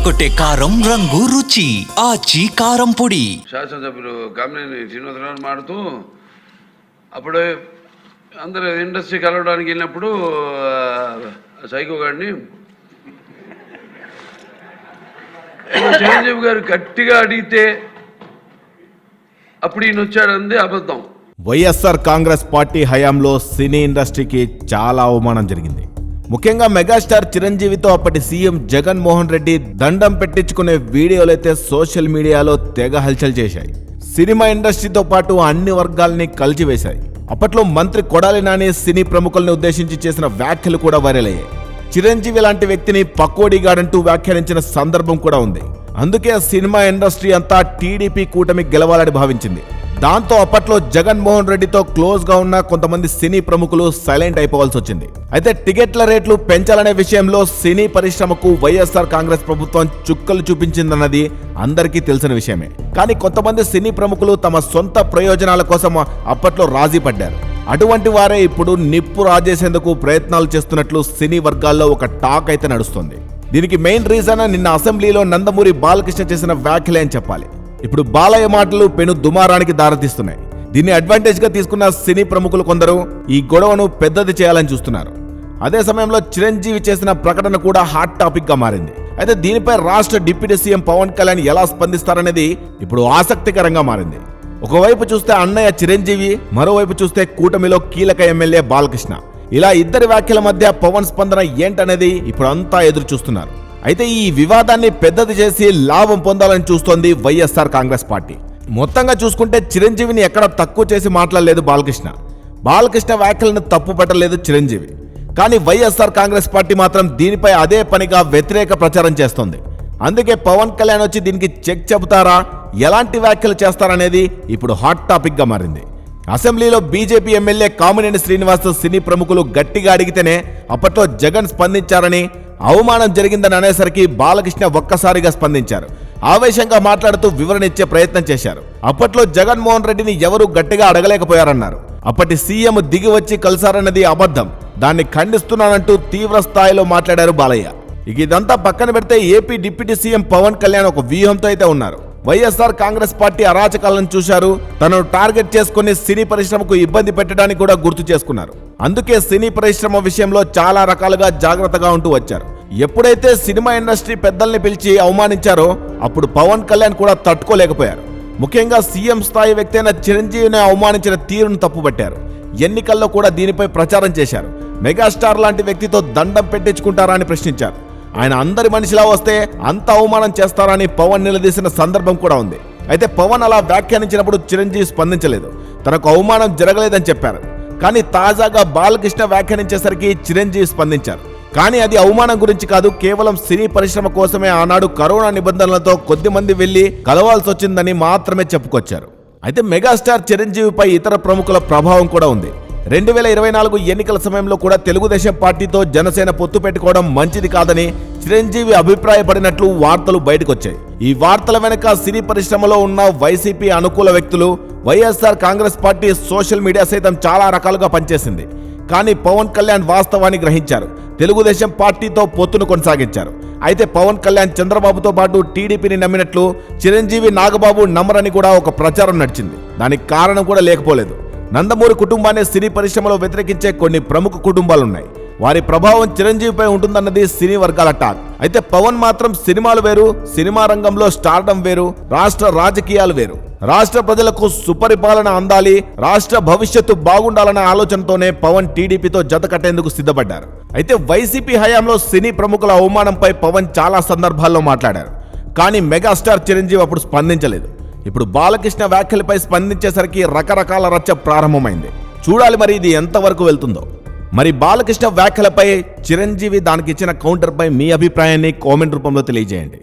అదరగొట్టే కారం రంగు రుచి ఆచి కారం పొడి. శాసనసభ్యులు కామినేని శ్రీనివాసరావు మాడుతూ అప్పుడు అందరూ ఇండస్ట్రీ కలవడానికి వెళ్ళినప్పుడు ఆ, సైకో గారిని చిరంజీవి గారు గట్టిగా అడిగితే అప్పుడు ఈయన వచ్చాడంది అబద్ధం. వైఎస్ఆర్ కాంగ్రెస్ పార్టీ హయాంలో సినీ ఇండస్ట్రీకి చాలా అవమానం జరిగింది. ముఖ్యంగా మెగాస్టార్ చిరంజీవితో అప్పటి సీఎం జగన్మోహన్ రెడ్డి దండం పెట్టించుకునే వీడియోలైతే సోషల్ మీడియాలో తెగ హల్చల్ చేశాయి. సినిమా ఇండస్ట్రీతో పాటు అన్ని వర్గాల్ని కలిచివేశాయి. అప్పట్లో మంత్రి కొడాలి నాని సినీ ప్రముఖుల్ని ఉద్దేశించి చేసిన వ్యాఖ్యలు కూడా వైరల్ అయ్యాయి. చిరంజీవి లాంటి వ్యక్తిని పక్కోడిగాడంటూ వ్యాఖ్యానించిన సందర్భం కూడా ఉంది. అందుకే సినిమా ఇండస్ట్రీ అంతా టీడీపీ కూటమి గెలవాలని భావించింది. దాంతో అప్పట్లో జగన్మోహన్ రెడ్డితో క్లోజ్గా ఉన్న కొంతమంది సినీ ప్రముఖులు సైలెంట్ అయిపోవాల్సి వచ్చింది. అయితే టికెట్ల రేట్లు పెంచాలనే విషయంలో సినీ పరిశ్రమకు వైఎస్ఆర్ కాంగ్రెస్ ప్రభుత్వం చుక్కలు చూపించిందన్నది అందరికీ తెలిసిన విషయమే. కానీ కొంతమంది సినీ ప్రముఖులు తమ సొంత ప్రయోజనాల కోసం అప్పట్లో రాజీ పడ్డారు. అటువంటి వారే ఇప్పుడు నిప్పు రాజేసేందుకు ప్రయత్నాలు చేస్తున్నట్లు సినీ వర్గాల్లో ఒక టాక్ అయితే నడుస్తుంది. దీనికి మెయిన్ రీజన్ నిన్న అసెంబ్లీలో నందమూరి బాలకృష్ణ చేసిన వ్యాఖ్యలే అని చెప్పాలి. ఇప్పుడు బాలయ్య మాటలు పెను దుమారానికి దారితీస్తున్నాయి. దీన్ని అడ్వాంటేజ్గా తీసుకున్న సినీ ప్రముఖులు కొందరు ఈ గొడవను పెద్దది చేయాలని చూస్తున్నారు. అదే సమయంలో చిరంజీవి చేసిన ప్రకటన కూడా హాట్ టాపిక్గా మారింది. అయితే దీనిపై రాష్ట్ర డిప్యూటీ సీఎం పవన్ కళ్యాణ్ ఎలా స్పందిస్తారనేది ఇప్పుడు ఆసక్తికరంగా మారింది. ఒకవైపు చూస్తే అన్నయ్య చిరంజీవి మరోవైపు చూస్తే కూటమిలో కీలక ఎమ్మెల్యే బాలకృష్ణ. ఇలా ఇద్దరి వ్యాఖ్యల మధ్య పవన్ స్పందన ఏంటనేది ఇప్పుడు అంతా ఎదురు చూస్తున్నారు అయితే ఈ వివాదాన్ని పెద్దది చేసి లాభం పొందాలని చూస్తోంది వైఎస్ఆర్ కాంగ్రెస్ పార్టీ. మొత్తంగా చూసుకుంటే చిరంజీవిని ఎక్కడ తక్కువ చేసి మాట్లాడలేదు బాలకృష్ణ. బాలకృష్ణ వ్యాఖ్యలను తప్పు పెట్టలేదు చిరంజీవి. కానీ వైఎస్ఆర్ కాంగ్రెస్ పార్టీ మాత్రం దీనిపై అదే పనిగా వ్యతిరేక ప్రచారం చేస్తోంది. అందుకే పవన్ కళ్యాణ్ వచ్చి దీనికి చెక్ చెబుతారా? ఎలాంటి వ్యాఖ్యలు చేస్తారనేది ఇప్పుడు హాట్ టాపిక్గా మారింది. అసెంబ్లీలో BJP MLA Kamineni Srinivas cine ప్రముఖులు గట్టిగా అడిగితేనే అప్పట్లో జగన్ స్పందించారని అవమానం జరిగిందని అనేసరికి బాలకృష్ణ ఒక్కసారిగా స్పందించారు. ఆవేశంగా మాట్లాడుతూ వివరణ ఇచ్చే ప్రయత్నం చేశారు. అప్పట్లో జగన్మోహన్ రెడ్డిని ఎవరూ గట్టిగా అడగలేకపోయారన్నారు. అప్పటి సీఎం దిగి వచ్చి కలిసారన్నది అబద్ధం. దాన్ని ఖండిస్తున్నానంటూ తీవ్ర స్థాయిలో మాట్లాడారు బాలయ్య. ఇక ఇదంతా పక్కన పెడితే AP deputy CM Pawan Kalyan ఒక వ్యూహంతో అయితే ఉన్నారు. వైఎస్ఆర్ కాంగ్రెస్ పార్టీ అరాచకాలను చూశారు. తనను టార్గెట్ చేసుకుని సినీ పరిశ్రమకు ఇబ్బంది పెట్టడానికి కూడా గుర్తు చేసుకున్నారు. అందుకే సినీ పరిశ్రమ విషయంలో చాలా రకాలుగా జాగ్రత్తగా ఉంటూ వచ్చారు. ఎప్పుడైతే సినిమా ఇండస్ట్రీ పెద్దల్ని పిలిచి అవమానించారో అప్పుడు పవన్ కళ్యాణ్ కూడా తట్టుకోలేకపోయారు. ముఖ్యంగా సీఎం స్థాయి వ్యక్తి అయిన చిరంజీవిని అవమానించిన తీరును తప్పుపట్టారు ఎన్నికల్లో కూడా దీనిపై ప్రచారం చేశారు. మెగాస్టార్ లాంటి వ్యక్తితో దండం పెట్టించుకుంటారా అని ప్రశ్నించారు. ఆయన అందరి మనిషిలా వస్తే అంత అవమానం చేస్తారని పవన్ నిలదీసిన సందర్భం కూడా ఉంది. అయితే పవన్ అలా వ్యాఖ్యానించినప్పుడు చిరంజీవి స్పందించలేదు. తనకు అవమానం జరగలేదని చెప్పారు. కానీ తాజాగా బాలకృష్ణ వ్యాఖ్యానించేసరికి చిరంజీవి స్పందించారు. కానీ అది అవమానం గురించి కాదు కేవలం సినీ పరిశ్రమ కోసమే ఆనాడు కరోనా నిబంధనలతో కొద్ది మంది వెళ్ళి కలవాల్సి వచ్చిందని మాత్రమే చెప్పుకొచ్చారు. అయితే మెగాస్టార్ చిరంజీవిపై ఇతర ప్రముఖుల ప్రభావం కూడా ఉంది. రెండు వేల ఇరవై నాలుగు ఎన్నికల సమయంలో కూడా తెలుగుదేశం పార్టీతో జనసేన పొత్తు పెట్టుకోవడం మంచిది కాదని చిరంజీవి అభిప్రాయపడినట్లు వార్తలు బయటకొచ్చాయి. ఈ వార్తల వెనక సినీ పరిశ్రమలో ఉన్న వైసీపీ అనుకూల వ్యక్తులు YSR Congress party social media సైతం చాలా రకాలుగా పనిచేసింది. కానీ పవన్ కళ్యాణ్ వాస్తవాన్ని గ్రహించారు. తెలుగుదేశం పార్టీతో పొత్తును కొనసాగించారు. అయితే పవన్ కళ్యాణ్ చంద్రబాబుతో పాటు టీడీపీని నమ్మినట్లు చిరంజీవి నాగబాబు నమ్మరని కూడా ఒక ప్రచారం నడిచింది. దానికి కారణం కూడా లేకపోలేదు. నందమూరి కుటుంబాన్ని సినీ పరిశ్రమలో వ్యతిరేకించే కొన్ని ప్రముఖ కుటుంబాలున్నాయి. వారి ప్రభావం చిరంజీవిపై ఉంటుందన్నది సినీ వర్గాల టాక్. అయితే పవన్ మాత్రం సినిమాలు వేరు సినిమా రంగంలో స్టార్డం వేరు రాష్ట్ర రాజకీయాలు వేరు. రాష్ట్ర ప్రజలకు సుపరిపాలన అందాలి రాష్ట్ర భవిష్యత్తు బాగుండాలనే ఆలోచనతోనే పవన్ టీడీపీతో జత కట్టేందుకు సిద్ధపడ్డారు. అయితే వైసీపీ హయాంలో సినీ ప్రముఖుల అవమానంపై పవన్ చాలా సందర్భాల్లో మాట్లాడారు. కానీ మెగాస్టార్ చిరంజీవి అప్పుడు స్పందించలేదు. ఇప్పుడు బాలకృష్ణ వ్యాఖ్యలపై స్పందించేసరికి రకరకాల రచ్చ ప్రారంభమైంది. చూడాలి మరి ఇది ఎంతవరకు వెళ్తుందో. మరి బాలకృష్ణ వ్యాఖ్యలపై చిరంజీవి దానికి ఇచ్చిన కౌంటర్పై మీ అభిప్రాయాన్ని కామెంట్ రూపంలో తెలియజేయండి.